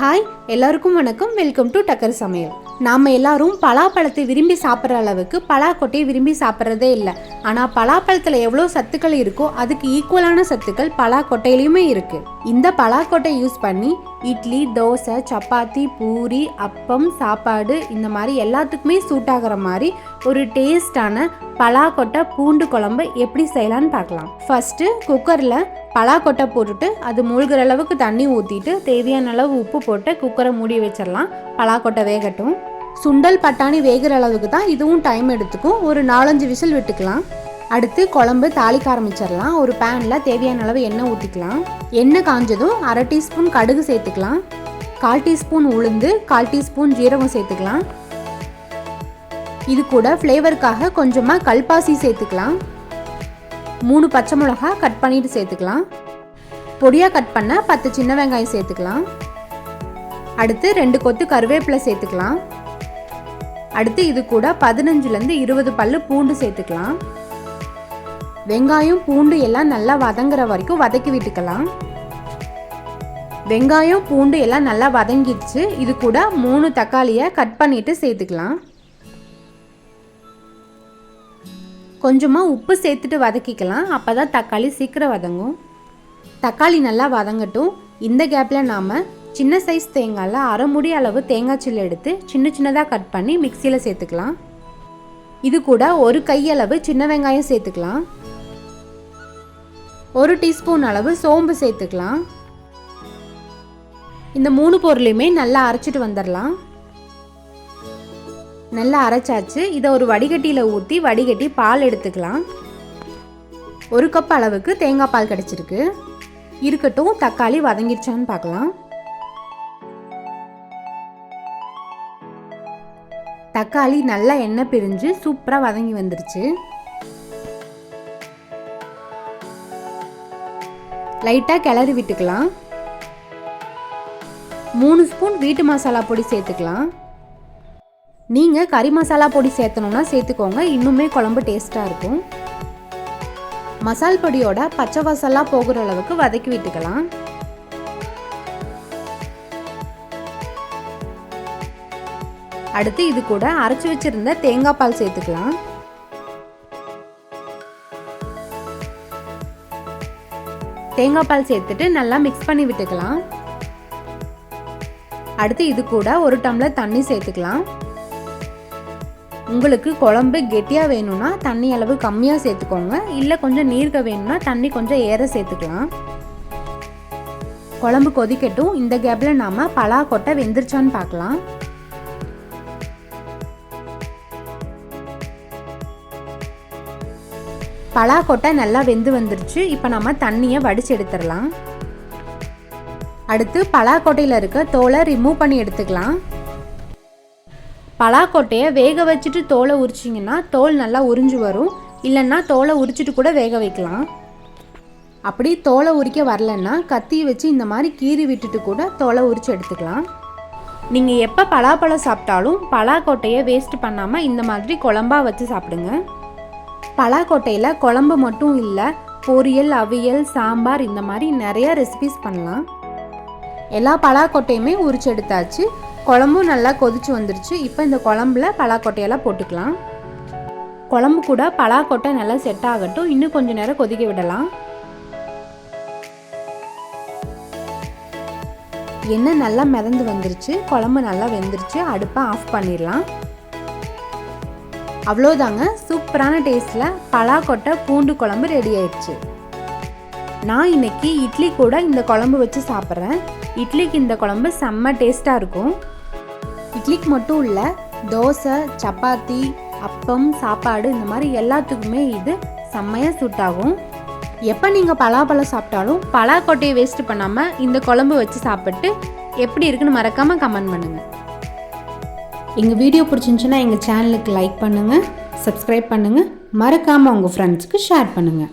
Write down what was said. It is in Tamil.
ஹாய் எல்லாருக்கும் வணக்கம். வெல்கம் டு டக்கர் சமையல். நாம் எல்லாரும் பலாப்பழத்தை விரும்பி சாப்பிட்ற அளவுக்கு பலாக்கொட்டையை விரும்பி சாப்பிட்றதே இல்லை. ஆனால் பலாப்பழத்தில் எவ்வளோ சத்துக்கள் இருக்கோ அதுக்கு ஈக்குவலான சத்துக்கள் பலாக்கொட்டையிலையுமே இருக்குது இந்த பலாக்கொட்டை யூஸ் பண்ணி இட்லி தோசை சப்பாத்தி பூரி அப்பம் சாப்பாடு இந்த மாதிரி எல்லாத்துக்குமே சூட் ஆகிற மாதிரி ஒரு டேஸ்டான பலாக்கொட்டை பூண்டு குழம்பு எப்படி செய்யலான்னு பார்க்கலாம். ஃபஸ்ட்டு குக்கரில் பலாக்கொட்டை போட்டுட்டு அது மூழ்கிற அளவுக்கு தண்ணி ஊற்றிட்டு தேவையான அளவு உப்பு போட்டு குக்கரை மூடி வச்சிடலாம். பலாக்கொட்டை வேகட்டும். சுண்டல் பட்டாணி வேகிற அளவுக்கு தான் இதுவும் டைம் எடுத்துக்கும். ஒரு நாலஞ்சு விசில் விட்டுக்கலாம். அடுத்து குழம்பு தாளிக்க ஆரம்பிச்சிடலாம். ஒரு பேனில் தேவையான அளவு எண்ணெய் ஊற்றிக்கலாம் எண்ணெய் காஞ்சதும் அரை டீஸ்பூன் கடுகு சேர்த்துக்கலாம். கால் டீஸ்பூன் உளுந்து கால் டீஸ்பூன் ஜீரகம் சேர்த்துக்கலாம். இது கூட ஃப்ளேவருக்காக கொஞ்சமாக கல்பாசி சேர்த்துக்கலாம். மூணு பச்சை மிளகா கட் பண்ணிட்டு சேர்த்துக்கலாம். பொடியாக கட் பண்ண பத்து சின்ன வெங்காயம் சேர்த்துக்கலாம். அடுத்து ரெண்டு கொத்து கருவேப்பிலை சேர்த்துக்கலாம். அடுத்து இது கூட பதினஞ்சுலேருந்து இருபது பல்லு பூண்டு சேர்த்துக்கலாம். வெங்காயம் பூண்டு எல்லாம் நல்லா வதங்குற வரைக்கும் வதக்கி விட்டுக்கலாம். வெங்காயம் பூண்டு எல்லாம் நல்லா வதங்கிடுச்சு. இது கூட மூணு தக்காளியை கட் பண்ணிட்டு சேர்த்துக்கலாம். கொஞ்சமாக உப்பு சேர்த்துட்டு வதக்கிக்கலாம். அப்போ தான் தக்காளி சீக்கிரம் வதங்கும். தக்காளி நல்லா வதங்கட்டும். இந்த கேப்பில் நாம் சின்ன சைஸ் தேங்காயில் அரை முடி அளவு தேங்காய் சில்லு எடுத்து சின்ன சின்னதாக கட் பண்ணி மிக்சியில் சேர்த்துக்கலாம். இது கூட ஒரு கையளவு சின்ன வெங்காயம் சேர்த்துக்கலாம். ஒரு டீஸ்பூன் அளவு சோம்பு சேர்த்துக்கலாம். இந்த மூணு பொருளையுமே நல்லா அரைச்சிட்டு வந்துடலாம். நல்லா அரைச்சாச்சு. இதை ஒரு வடிகட்டியில் ஊற்றி வடிகட்டி பால் எடுத்துக்கலாம். ஒரு கப் அளவுக்கு தேங்காய் பால் கிடச்சிருக்கு. இருக்கட்டும் தக்காளி வதங்கிடுச்சான்னு பார்க்கலாம். தக்காளி நல்லா எண்ணெய் பிரிஞ்சு சூப்பராக வதங்கி வந்துருச்சு. லைட்டாக கிளறி விட்டுக்கலாம். மூணு ஸ்பூன் வீட்டு மசாலா பொடி சேர்த்துக்கலாம். நீங்கள் கறி மசாலா பொடி சேர்த்தணுன்னா சேர்த்துக்கோங்க இன்னுமே குழம்பு டேஸ்ட்டாக இருக்கும். மசால் பொடியோட பச்சை மசாலா போகிற அளவுக்கு வதக்கி விட்டுக்கலாம். அடுத்து இது கூட அரைச்சி வச்சிருந்த தேங்காய் பால் சேர்த்துக்கலாம். தேங்காய் பால் சேர்த்துட்டு நல்லா மிக்ஸ் பண்ணி விட்டுக்கலாம். அடுத்து இது கூட ஒரு டம்ளர் தண்ணி சேர்த்துக்கலாம். உங்களுக்கு குழம்பு கெட்டியாக வேணும்னா தண்ணி அளவு கம்மியாக சேர்த்துக்கோங்க. இல்லை கொஞ்சம் நீர்க்க வேணும்னா தண்ணி கொஞ்சம் ஏற சேர்த்துக்கலாம். குழம்பு கொதிக்கட்டும். இந்த கேப்பில் நாம் பலா கொட்டை வெந்துருச்சான்னு பார்க்கலாம். பலாக்கொட்டை நல்லா வெந்து வந்துருச்சு. இப்போ நம்ம தண்ணியை வடித்து எடுத்துடலாம். அடுத்து பலாக்கொட்டையில் இருக்க தோலை ரிமூவ் பண்ணி எடுத்துக்கலாம். பலாக்கொட்டையை வேக வச்சுட்டு தோலை உரிச்சிங்கன்னா தோல் நல்லா உறிஞ்சு வரும். இல்லைன்னா தோலை உரிச்சிட்டு கூட வேக வைக்கலாம். அப்படி தோலை உரிக்க வரலன்னா கத்தி வச்சு இந்த மாதிரி கீறி விட்டுட்டு கூட தோலை உரிச்சு எடுத்துக்கலாம். நீங்கள் எப்போ பலாப்பழம் சாப்பிட்டாலும் பலாக்கொட்டையை வேஸ்ட் பண்ணாமல் இந்த மாதிரி குழம்பா வச்சு சாப்பிடுங்க. பலாக்கொட்டையில் குழம்பு மட்டும் இல்லை பொரியல் அவியல் சாம்பார் இந்த மாதிரி நிறையா ரெசிபிஸ் பண்ணலாம். எல்லா பலாக்கொட்டையுமே உரிச்செடுத்தாச்சு குழம்பும் நல்லா கொதிச்சு வந்துருச்சு. இப்போ இந்த குழம்புல பலாக்கொட்டையெல்லாம் போட்டுக்கலாம். குழம்பு கூட பலாக்கொட்டை நல்லா செட் ஆகட்டும். இன்னும் கொஞ்சம் நேரம் கொதிக்க விடலாம். எண்ணெய் நல்லா மிதந்து வந்துருச்சு. குழம்பு நல்லா வெந்துருச்சு. அடுப்பை ஆஃப் பண்ணிடலாம். அவ்வளோதாங்க சூப்பரான டேஸ்ட்டில் பலாக்கொட்டை பூண்டு குழம்பு ரெடி ஆயிடுச்சு. நான் இன்னைக்கு இட்லி கூட இந்த குழம்பு வச்சு சாப்பிட்றேன். இட்லிக்கு இந்த குழம்பு செம்ம டேஸ்ட்டாக இருக்கும். இட்லிக்கு மட்டும் இல்லை தோசை சப்பாத்தி அப்பம் சாப்பாடு இந்த மாதிரி எல்லாத்துக்குமே இது செம்மையாக சூட் ஆகும். எப்போ நீங்கள் பலாப்பழம் சாப்பிட்டாலும் பலாக்கொட்டையை வேஸ்ட் பண்ணாமல் இந்த குழம்பு வச்சு சாப்பிட்டு எப்படி இருக்குன்னு மறக்காமல் கமெண்ட் பண்ணுங்கள் எங்கள் வீடியோ பிடிச்சிருந்துச்சுன்னா எங்கள் சேனலுக்கு லைக் பண்ணுங்கள் சப்ஸ்கிரைப் பண்ணுங்கள் மறக்காமல் உங்கள் ஃப்ரெண்ட்ஸ்க்கு ஷேர் பண்ணுங்கள்